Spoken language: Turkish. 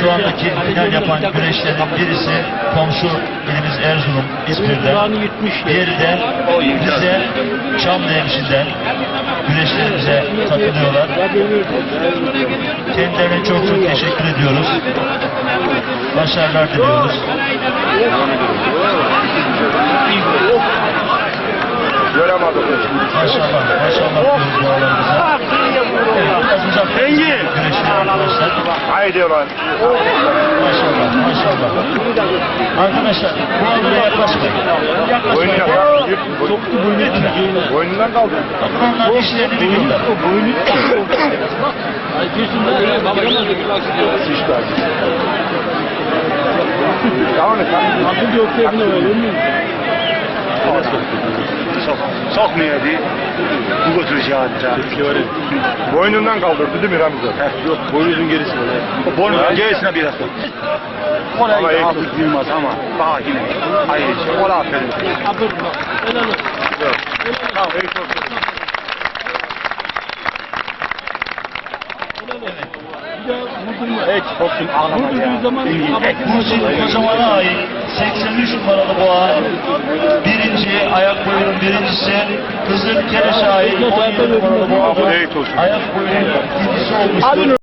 şu andaki final yapan güreşlerin birisi komşu ilimiz Erzurum, İzmir'den. Diğeri de bize Çamlıhemşin'den güreşlerimize katılıyorlar. Kendilerine çok çok teşekkür ediyoruz. Başarılar diliyoruz. Göremedim. Maşallah, maşallah Haydi lan. Maşallah, maşallah. Arkadaşlar, bu adına yaklaşmayın. Boynuna kaldı. Boynuna. Boynundan kaldı. Onlar dişlerini biliyorlar. Tamam efendim. Sok, sokmuyor diye. Bu götüreceği hatta. Boynundan kaldırdı değil mi Ramiz abi? Yok, boynuzun gerisi var. O boynuzun gerisine biraz sok. Kolay iyi altı bilmez ama daha yine. Hayır, ola aferin. Tamam, iyi çok Hiç korktum ağlama ya. Burçin Kocaman'a ait 83 numaralı boğa boyunun birincisi, Kızıl Kereş'e ait 17 numaralı olsun. ayak boyunun ikincisi olmuştur.